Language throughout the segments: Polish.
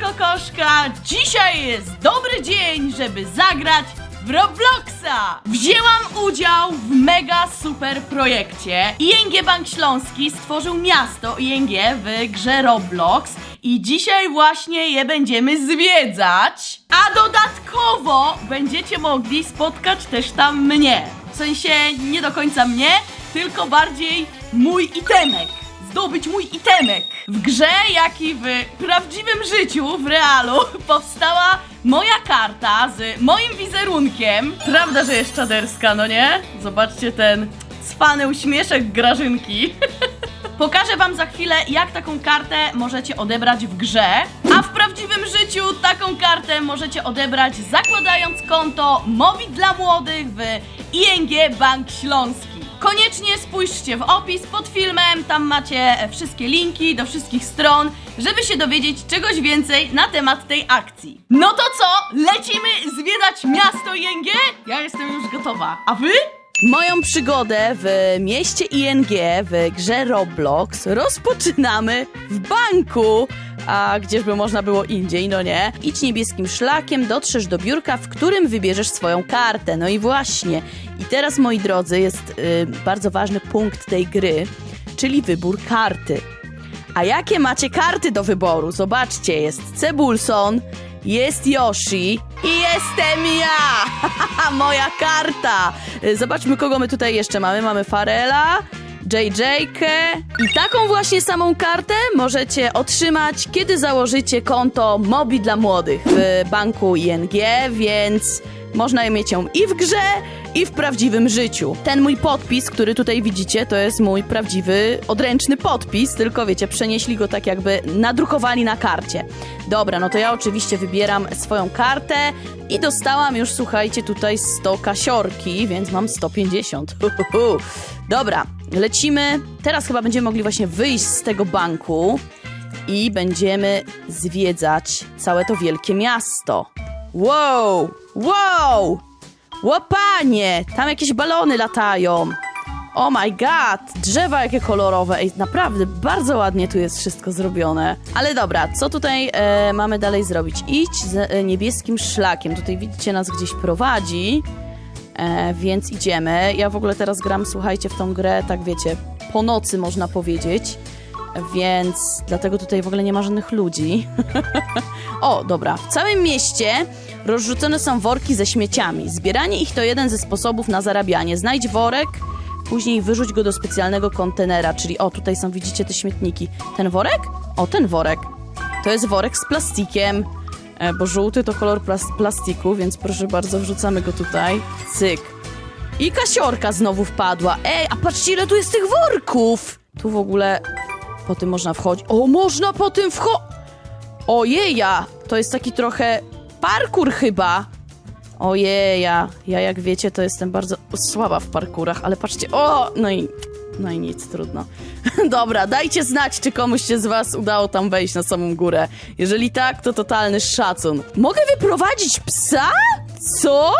kokoszka! Dzisiaj jest dobry dzień, żeby zagrać w Robloxa! Wzięłam udział w mega super projekcie. ING Bank Śląski stworzył miasto ING w grze Roblox i dzisiaj właśnie je będziemy zwiedzać. A dodatkowo będziecie mogli spotkać też tam mnie. W sensie nie do końca mnie, tylko bardziej mój itemek zdobyć mój itemek. W grze, jak i w prawdziwym życiu, w realu, powstała moja karta z moim wizerunkiem. Prawda, że jest czaderska, no nie? Zobaczcie ten cwany uśmieszek Grażynki. Pokażę wam za chwilę, jak taką kartę możecie odebrać w grze, a w prawdziwym życiu taką kartę możecie odebrać zakładając konto Mobi dla młodych w ING Bank Śląski. Koniecznie spójrzcie w opis pod filmem, tam macie wszystkie linki do wszystkich stron, żeby się dowiedzieć czegoś więcej na temat tej akcji. No to co? Lecimy zwiedzać miasto ING? Ja jestem już gotowa. A wy? Moją przygodę w mieście ING w grze Roblox rozpoczynamy w banku. A gdzieżby można było indziej, no nie? Idź niebieskim szlakiem, dotrzesz do biurka, w którym wybierzesz swoją kartę. No i właśnie. I teraz, moi drodzy, jest y, bardzo ważny punkt tej gry, czyli wybór karty. A jakie macie karty do wyboru? Zobaczcie, jest Cebulson, jest Yoshi i jestem ja! Moja karta! Y, Zobaczmy, kogo my tutaj jeszcze mamy. Mamy Farela, JJ-kę i taką właśnie samą kartę możecie otrzymać, kiedy założycie konto Mobi dla młodych w banku ING, więc można je mieć ją i w grze, i w prawdziwym życiu. Ten mój podpis, który tutaj widzicie, to jest mój prawdziwy, odręczny podpis, tylko wiecie, przenieśli go tak jakby nadrukowali na karcie. Dobra, no to ja oczywiście wybieram swoją kartę i dostałam już, słuchajcie, tutaj 100 kasiorki, więc mam 150. Hu, hu, hu. Dobra, lecimy. Teraz chyba będziemy mogli właśnie wyjść z tego banku i będziemy zwiedzać całe to wielkie miasto. Wow! Wow! Łopanie! Tam jakieś balony latają. Oh my god! Drzewa jakie kolorowe. Ej, naprawdę, bardzo ładnie tu jest wszystko zrobione. Ale dobra, co tutaj e, mamy dalej zrobić? Idź z e, niebieskim szlakiem. Tutaj widzicie, nas gdzieś prowadzi. E, więc idziemy. Ja w ogóle teraz gram, słuchajcie, w tą grę, tak wiecie, po nocy można powiedzieć. Więc dlatego tutaj w ogóle nie ma żadnych ludzi. o, dobra. W całym mieście rozrzucone są worki ze śmieciami. Zbieranie ich to jeden ze sposobów na zarabianie. Znajdź worek, później wyrzuć go do specjalnego kontenera, czyli o, tutaj są, widzicie, te śmietniki. Ten worek? O, ten worek. To jest worek z plastikiem, bo żółty to kolor plas- plastiku, więc proszę bardzo, wrzucamy go tutaj. Cyk. I kasiorka znowu wpadła. Ej, a patrzcie, ile tu jest tych worków! Tu w ogóle po tym można wchodzić. O, można po tym wcho... Ojeja, to jest taki trochę parkour chyba. Ojeja, ja jak wiecie, to jestem bardzo słaba w parkurach, ale patrzcie, o, no i, no i nic, trudno. Dobra, dajcie znać, czy komuś się z was udało tam wejść na samą górę. Jeżeli tak, to totalny szacun. Mogę wyprowadzić psa? Co?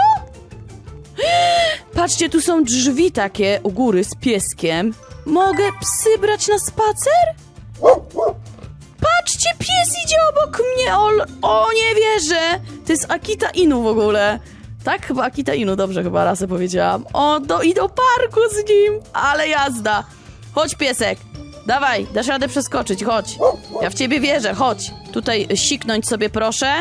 Patrzcie, tu są drzwi takie u góry z pieskiem. Mogę psy brać na spacer? Patrzcie, pies idzie obok mnie! O, o, nie wierzę! To jest Akita Inu w ogóle. Tak, chyba Akita Inu, dobrze chyba rasę powiedziałam. O, do, i do parku z nim! Ale jazda! Chodź, piesek! Dawaj, dasz radę przeskoczyć, chodź. Ja w ciebie wierzę, chodź. Tutaj siknąć sobie proszę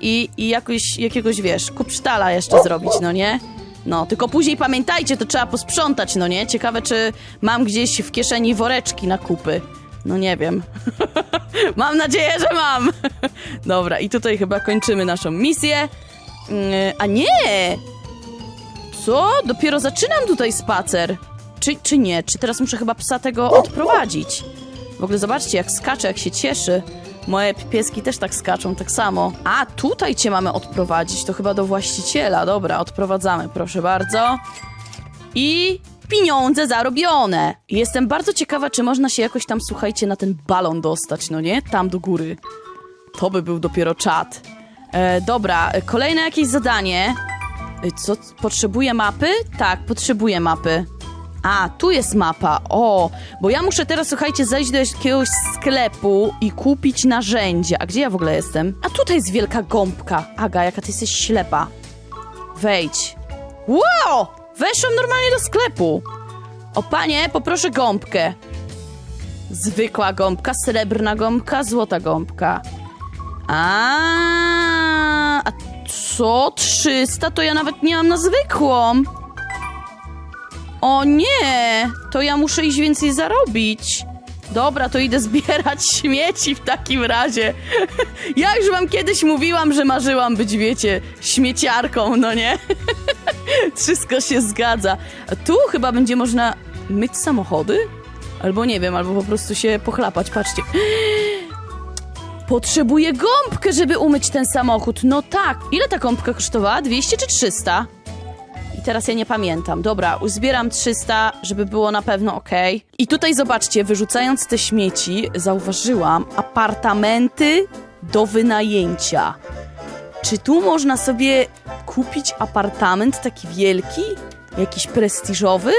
i, i jakoś, jakiegoś, wiesz, kupsztala jeszcze zrobić, no nie? No, tylko później pamiętajcie, to trzeba posprzątać, no nie? Ciekawe, czy mam gdzieś w kieszeni woreczki na kupy. No nie wiem. mam nadzieję, że mam. Dobra, i tutaj chyba kończymy naszą misję. A nie! Co? Dopiero zaczynam tutaj spacer. Czy, czy nie? Czy teraz muszę chyba psa tego odprowadzić? W ogóle zobaczcie, jak skacze, jak się cieszy. Moje pieski też tak skaczą, tak samo. A, tutaj cię mamy odprowadzić. To chyba do właściciela. Dobra, odprowadzamy, proszę bardzo. I pieniądze zarobione. Jestem bardzo ciekawa, czy można się jakoś tam, słuchajcie, na ten balon dostać, no nie? Tam do góry. To by był dopiero czat. E, dobra, kolejne jakieś zadanie. E, co? Potrzebuję mapy? Tak, potrzebuję mapy. A, tu jest mapa. O, bo ja muszę teraz, słuchajcie, zejść do jakiegoś sklepu i kupić narzędzia. A gdzie ja w ogóle jestem? A tutaj jest wielka gąbka. Aga, jaka ty jesteś ślepa. Wejdź. Wow! Weszłam normalnie do sklepu. O panie, poproszę gąbkę. Zwykła gąbka, srebrna gąbka, złota gąbka. A, a co? 300? To ja nawet nie mam na zwykłą. O nie! To ja muszę iść więcej zarobić. Dobra, to idę zbierać śmieci w takim razie. Ja już wam kiedyś mówiłam, że marzyłam być, wiecie, śmieciarką, no nie? Wszystko się zgadza. Tu chyba będzie można myć samochody? Albo nie wiem, albo po prostu się pochlapać. Patrzcie. Potrzebuję gąbkę, żeby umyć ten samochód. No tak. Ile ta gąbka kosztowała? 200 czy 300? I teraz ja nie pamiętam. Dobra, uzbieram 300, żeby było na pewno ok. I tutaj zobaczcie, wyrzucając te śmieci, zauważyłam apartamenty do wynajęcia. Czy tu można sobie kupić apartament taki wielki? Jakiś prestiżowy?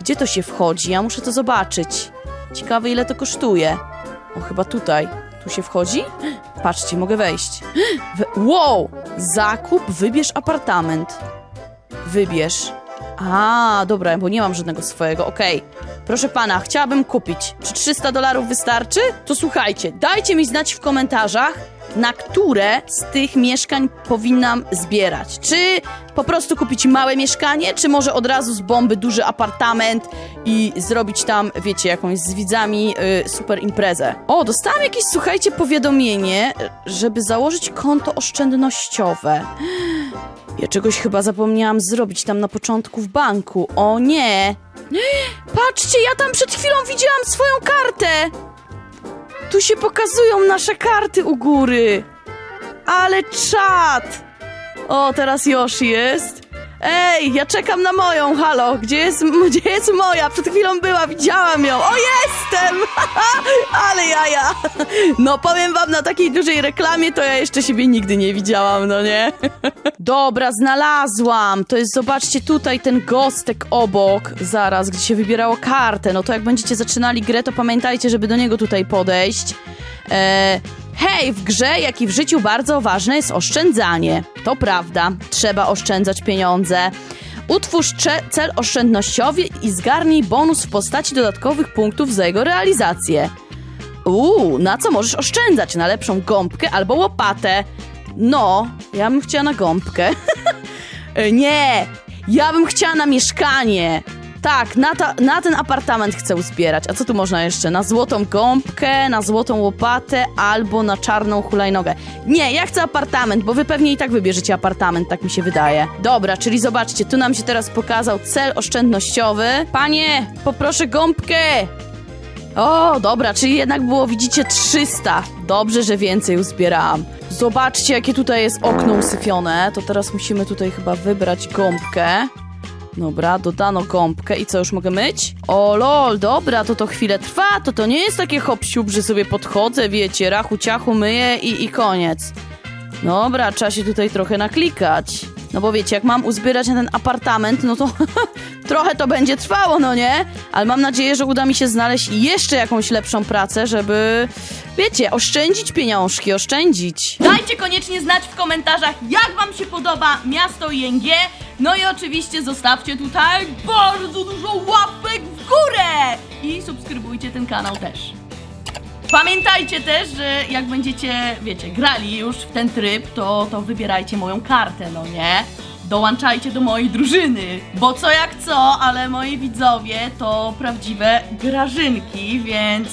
Gdzie to się wchodzi? Ja muszę to zobaczyć. Ciekawe, ile to kosztuje. O, chyba tutaj. Tu się wchodzi? Patrzcie, mogę wejść. We- wow! Zakup, wybierz apartament. Wybierz. A, dobra, bo nie mam żadnego swojego. Okej. Proszę pana, chciałabym kupić. Czy 300 dolarów wystarczy? To słuchajcie, dajcie mi znać w komentarzach, na które z tych mieszkań powinnam zbierać. Czy po prostu kupić małe mieszkanie, czy może od razu z bomby duży apartament i zrobić tam, wiecie, jakąś z widzami y, super imprezę. O, dostałam jakieś, słuchajcie, powiadomienie, żeby założyć konto oszczędnościowe. Ja czegoś chyba zapomniałam zrobić tam na początku w banku. O nie! Patrzcie, ja tam przed chwilą widziałam swoją kartę! Tu się pokazują nasze karty u góry. Ale czad! O, teraz Yoshi jest. Ej, ja czekam na moją, halo, gdzie jest, gdzie jest moja? Przed chwilą była, widziałam ją. O, jestem! Ale jaja! No, powiem wam, na takiej dużej reklamie to ja jeszcze siebie nigdy nie widziałam, no nie? Dobra, znalazłam. To jest, zobaczcie, tutaj ten gostek obok, zaraz, gdzie się wybierało kartę. No to jak będziecie zaczynali grę, to pamiętajcie, żeby do niego tutaj podejść. E, hej, w grze, jak i w życiu bardzo ważne jest oszczędzanie. To prawda, trzeba oszczędzać pieniądze. Utwórz cel oszczędnościowy i zgarnij bonus w postaci dodatkowych punktów za jego realizację. Uuu, na co możesz oszczędzać? Na lepszą gąbkę albo łopatę. No, ja bym chciała na gąbkę. Nie, ja bym chciała na mieszkanie. Tak, na, ta, na ten apartament chcę uzbierać. A co tu można jeszcze? Na złotą gąbkę, na złotą łopatę albo na czarną hulajnogę. Nie, ja chcę apartament, bo wy pewnie i tak wybierzecie apartament, tak mi się wydaje. Dobra, czyli zobaczcie, tu nam się teraz pokazał cel oszczędnościowy. Panie, poproszę gąbkę. O, dobra, czyli jednak było, widzicie, 300. Dobrze, że więcej uzbierałam. Zobaczcie, jakie tutaj jest okno usyfione. To teraz musimy tutaj chyba wybrać gąbkę. Dobra, dodano gąbkę i co, już mogę myć? O lol, dobra, to to chwilę trwa, to to nie jest takie hop że sobie podchodzę, wiecie, rachu ciachu myję i, i koniec. Dobra, trzeba się tutaj trochę naklikać. No bo wiecie, jak mam uzbierać na ten apartament, no to trochę to będzie trwało, no nie? Ale mam nadzieję, że uda mi się znaleźć jeszcze jakąś lepszą pracę, żeby, wiecie, oszczędzić pieniążki, oszczędzić. Dajcie koniecznie znać w komentarzach, jak wam się podoba miasto ING. No i oczywiście zostawcie tutaj bardzo dużo łapek w górę! I subskrybujcie ten kanał też. Pamiętajcie też, że jak będziecie, wiecie, grali już w ten tryb, to, to wybierajcie moją kartę, no nie? Dołączajcie do mojej drużyny, bo co jak co, ale moi widzowie to prawdziwe grażynki, więc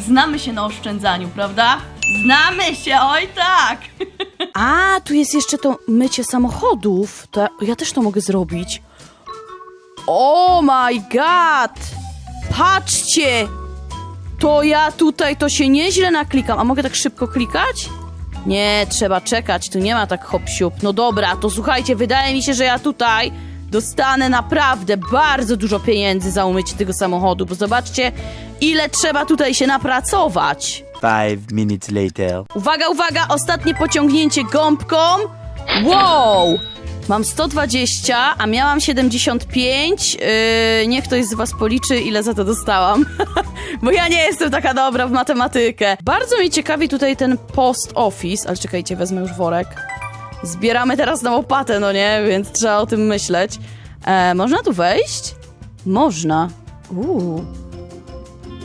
znamy się na oszczędzaniu, prawda? Znamy się, oj tak! A, tu jest jeszcze to mycie samochodów. To ja, też to mogę zrobić. Oh my god! Patrzcie! To ja tutaj to się nieźle naklikam. A mogę tak szybko klikać? Nie, trzeba czekać, tu nie ma tak hop siup. No dobra, to słuchajcie, wydaje mi się, że ja tutaj dostanę naprawdę bardzo dużo pieniędzy za umycie tego samochodu, bo zobaczcie, ile trzeba tutaj się napracować. Minutes later. Uwaga, uwaga, ostatnie pociągnięcie gąbką. Wow! Mam 120, a miałam 75. Yy, niech ktoś z was policzy, ile za to dostałam. Bo ja nie jestem taka dobra w matematykę. Bardzo mnie ciekawi tutaj ten post office, ale czekajcie, wezmę już worek. Zbieramy teraz na łopatę, no nie? Więc trzeba o tym myśleć. E, można tu wejść? Można. Uuu.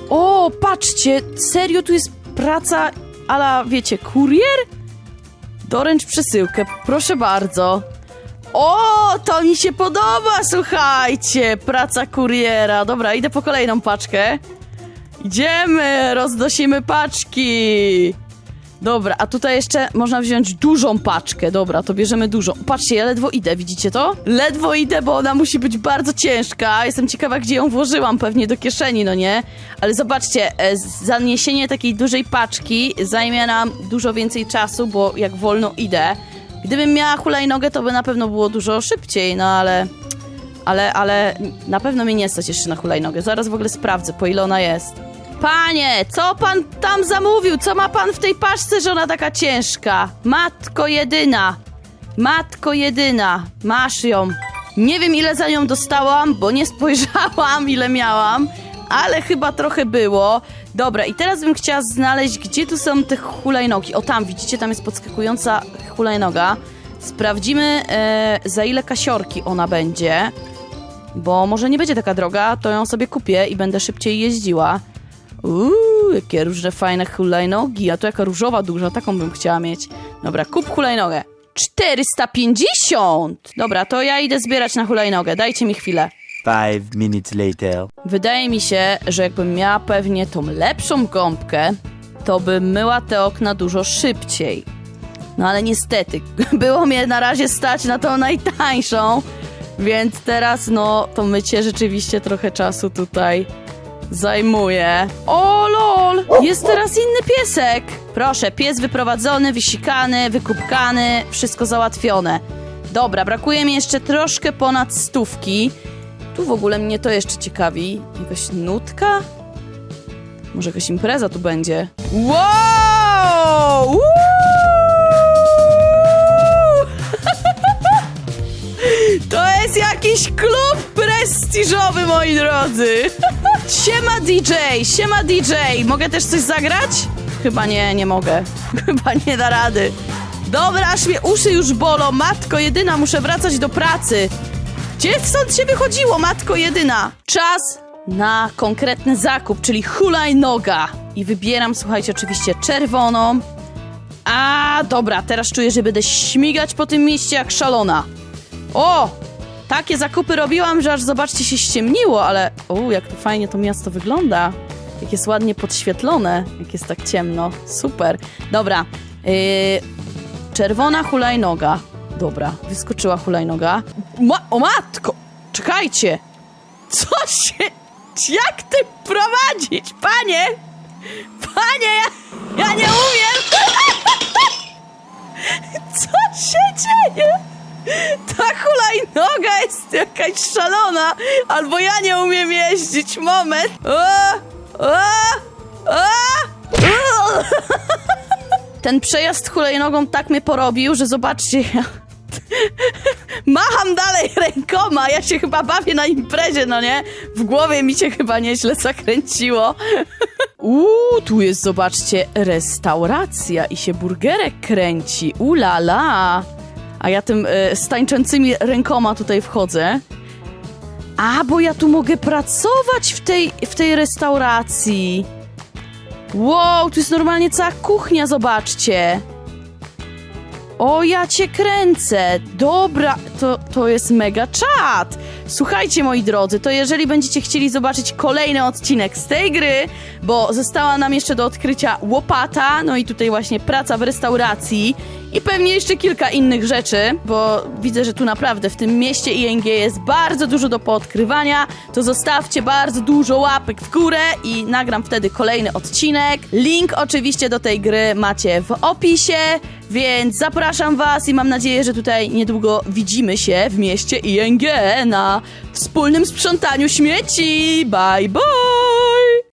O, patrzcie, serio tu jest praca ala, wiecie, kurier? Doręcz przesyłkę, proszę bardzo. O, to mi się podoba, słuchajcie, praca kuriera. Dobra, idę po kolejną paczkę. Idziemy, roznosimy paczki. Dobra, a tutaj jeszcze można wziąć dużą paczkę. Dobra, to bierzemy dużą. Patrzcie, ja ledwo idę, widzicie to? Ledwo idę, bo ona musi być bardzo ciężka. Jestem ciekawa, gdzie ją włożyłam, pewnie do kieszeni, no nie? Ale zobaczcie, e, zaniesienie takiej dużej paczki zajmie nam dużo więcej czasu, bo jak wolno idę. Gdybym miała hulajnogę, to by na pewno było dużo szybciej, no ale... Ale, ale na pewno mnie nie stać jeszcze na hulajnogę. Zaraz w ogóle sprawdzę, po ile ona jest. Panie, co pan tam zamówił? Co ma pan w tej paczce, że ona taka ciężka? Matko jedyna. Matko jedyna. Masz ją. Nie wiem, ile za nią dostałam, bo nie spojrzałam, ile miałam, ale chyba trochę było. Dobra, i teraz bym chciała znaleźć, gdzie tu są te hulajnogi. O, tam, widzicie, tam jest podskakująca hulajnoga. Sprawdzimy, e, za ile kasiorki ona będzie. Bo może nie będzie taka droga, to ją sobie kupię i będę szybciej jeździła. Uuu, jakie różne fajne hulajnogi. A to jaka różowa duża, taką bym chciała mieć. Dobra, kup hulajnogę. 450! Dobra, to ja idę zbierać na hulajnogę. Dajcie mi chwilę. Five minutes later. Wydaje mi się, że jakbym miała pewnie tą lepszą gąbkę, to bym myła te okna dużo szybciej. No ale niestety, było mnie na razie stać na tą najtańszą, więc teraz no to mycie rzeczywiście trochę czasu tutaj zajmuje. O lol! Jest teraz inny piesek! Proszę, pies wyprowadzony, wysikany, wykupkany, wszystko załatwione. Dobra, brakuje mi jeszcze troszkę ponad stówki. Tu w ogóle mnie to jeszcze ciekawi. Jakaś nutka? Może jakaś impreza tu będzie? Wow! Uuu! To jest jakiś klub prestiżowy, moi drodzy! Siema DJ, siema DJ! Mogę też coś zagrać? Chyba nie, nie mogę. Chyba nie da rady. Dobra, aż mnie uszy już bolą. Matko jedyna, muszę wracać do pracy. Gdzie stąd się wychodziło, matko jedyna? Czas na konkretny zakup, czyli hulajnoga. I wybieram, słuchajcie, oczywiście czerwoną. A, dobra, teraz czuję, że będę śmigać po tym mieście jak szalona. O! Takie zakupy robiłam, że aż zobaczcie się ściemniło, ale o, jak to fajnie to miasto wygląda. Jak jest ładnie podświetlone, jak jest tak ciemno. Super. Dobra. Yy, czerwona hulajnoga. Dobra, wyskoczyła hulajnoga. Ma o matko! Czekajcie! Co się... Jak ty prowadzić, panie? Panie, ja, ja nie umiem! Co się dzieje? Hulajnoga jest jakaś szalona, albo ja nie umiem jeździć. Moment. O, o, o, o. Ten przejazd hulajnogą tak mnie porobił, że zobaczcie, ja macham dalej rękoma. Ja się chyba bawię na imprezie, no nie? W głowie mi się chyba nieźle zakręciło. Uuu, tu jest, zobaczcie, restauracja i się burgerek kręci. Ulala. A ja tym stańczącymi rękoma tutaj wchodzę. A, bo ja tu mogę pracować w tej, w tej restauracji. Wow, tu jest normalnie cała kuchnia, zobaczcie. O, ja cię kręcę. Dobra, to, to jest mega czad. Słuchajcie, moi drodzy, to jeżeli będziecie chcieli zobaczyć kolejny odcinek z tej gry, bo została nam jeszcze do odkrycia łopata, no i tutaj właśnie praca w restauracji i pewnie jeszcze kilka innych rzeczy, bo widzę, że tu naprawdę w tym mieście ING jest bardzo dużo do poodkrywania, to zostawcie bardzo dużo łapek w górę i nagram wtedy kolejny odcinek. Link oczywiście do tej gry macie w opisie, więc zapraszam was i mam nadzieję, że tutaj niedługo widzimy się w mieście ING na wspólnym sprzątaniu śmieci. Bye bye!